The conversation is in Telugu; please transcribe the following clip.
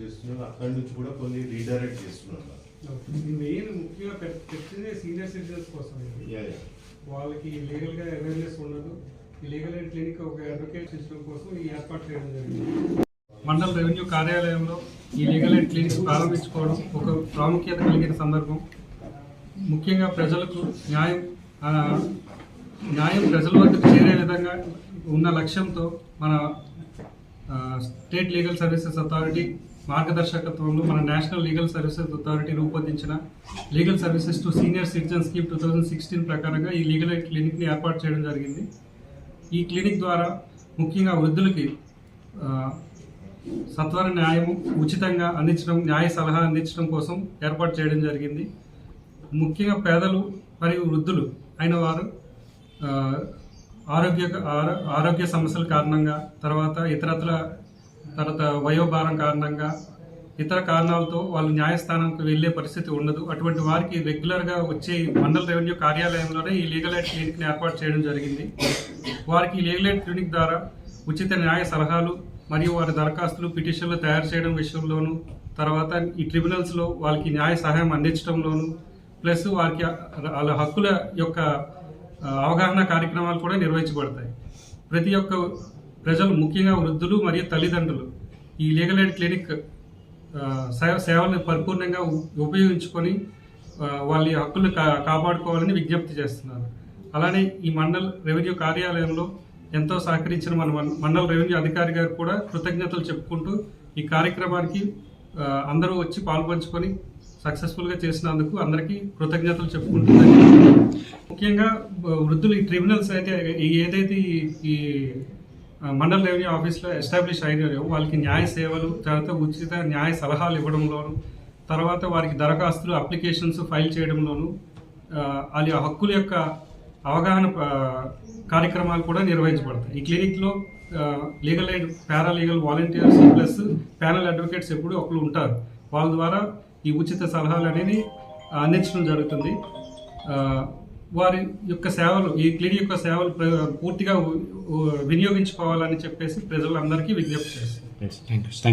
చేస్తున్నారు అక్కడి నుంచి కూడా కొన్ని రీడైరెక్ట్ చేస్తున్నారు మెయిన్ ముఖ్యంగా పెట్- పెట్టింది సీనియర్ సిటిజన్స్ కోసం. వాళ్ళకి లీగల్గా అవేర్నెస్ ఉండదు. ఈ లీగల్ ఎయిడ్ క్లినిక్ ఒక అడ్వకేట్ సిస్టమ్ కోసం ఈ ఏర్పాటు చేయడం జరిగింది. మండల రెవెన్యూ కార్యాలయంలో ఈ లీగల్ ఎయిడ్ క్లినిక్ ప్రారంభించుకోవడం ఒక ప్రాముఖ్యత కలిగిన సందర్భం. ముఖ్యంగా ప్రజలకు న్యాయం న్యాయం ప్రజల వద్దకు చేరే విధంగా ఉన్న లక్ష్యంతో మన స్టేట్ లీగల్ సర్వీసెస్ అథారిటీ మార్గదర్శకత్వంలో మన నేషనల్ లీగల్ సర్వీసెస్ అథారిటీ రూపొందించిన legal services to senior citizen scheme two thousand sixteen ప్రకారంగా ఈ లీగల్ ఎయిడ్ క్లినిక్ని ఏర్పాటు చేయడం జరిగింది. ఈ క్లినిక్ ద్వారా ముఖ్యంగా వృద్ధులకి సత్వర న్యాయము ఉచితంగా అందించడం న్యాయ సలహా అందించడం కోసం ఏర్పాటు చేయడం జరిగింది. ముఖ్యంగా పేదలు మరియు వృద్ధులు అయిన వారు ఆరోగ్య ఆరో- ఆరోగ్య సమస్యల కారణంగా తర్వాత ఇతరత్ర తర్వాత వయోభారం కారణంగా ఇతర కారణాలతో వాళ్ళు న్యాయస్థానంకి వెళ్ళే పరిస్థితి ఉండదు. అటువంటి వారికి రెగ్యులర్గా వచ్చే మండల రెవెన్యూ కార్యాలయంలోనే ఈ లీగల్ ఎయిడ్ క్లినిక్ని ఏర్పాటు చేయడం జరిగింది. వారికి లీగల్ ఎయిడ్ క్లినిక్ ద్వారా ఉచిత న్యాయ సలహాలు మరియు వారి దరఖాస్తులు పిటిషన్లు తయారు చేయడం విషయంలోనూ తర్వాత ఈ ట్రిబ్యునల్స్లో వాళ్ళకి న్యాయ సహాయం అందించడంలోనూ ప్లస్ వారికి వాళ్ళ హక్కుల యొక్క అవగాహన కార్యక్రమాలు కూడా నిర్వహించబడతాయి. ప్రతి ఒక్క ప్రజలు ముఖ్యంగా వృద్ధులు మరియు తల్లిదండ్రులు ఈ లీగల్ ఎయిడ్ క్లినిక్ ఆ, సేవలను పరిపూర్ణంగా ఉపయోగించుకొని వాళ్ళ హక్కులు కా కాపాడుకోవాలని విజ్ఞప్తి చేస్తున్నారు. అలానే ఈ మండల్ రెవెన్యూ కార్యాలయంలో ఎంతో సహకరించిన మన మండల రెవెన్యూ అధికారి గారు కూడా కృతజ్ఞతలు చెప్పుకుంటూ ఈ కార్యక్రమానికి అందరూ వచ్చి పాల్పంచుకొని సక్సెస్ఫుల్గా చేసినందుకు అందరికీ కృతజ్ఞతలు చెప్పుకుంటున్నాను. ముఖ్యంగా వృద్ధులు ఈ ట్రిబ్యునల్స్ అయితే ఏదైతే ఈ- మండల రెవెన్యూ ఆఫీస్లో ఎస్టాబ్లిష్ అయినాయో వాళ్ళకి న్యాయ సేవలు తర్వాత ఉచిత న్యాయ సలహాలు ఇవ్వడంలోను తర్వాత వారికి దరఖాస్తులు అప్లికేషన్స్ ఫైల్ చేయడంలోను వాళ్ళ హక్కుల యొక్క అవగాహన కార్యక్రమాలు కూడా నిర్వహించబడతాయి. ఈ క్లినిక్లో legal aid paralegal volunteers plus panel advocates ఎప్పుడు ఒకరు ఉంటారు. వాళ్ళ ద్వారా ఈ ఉచిత సలహాలు అనేది అందించడం జరుగుతుంది. వారి యొక్క సేవలు ఈ క్లినిక్ యొక్క సేవలు పూర్తిగా వినియోగించుకోవాలని చెప్పేసి ప్రజలందరికీ విజ్ఞప్తి చేస్తాను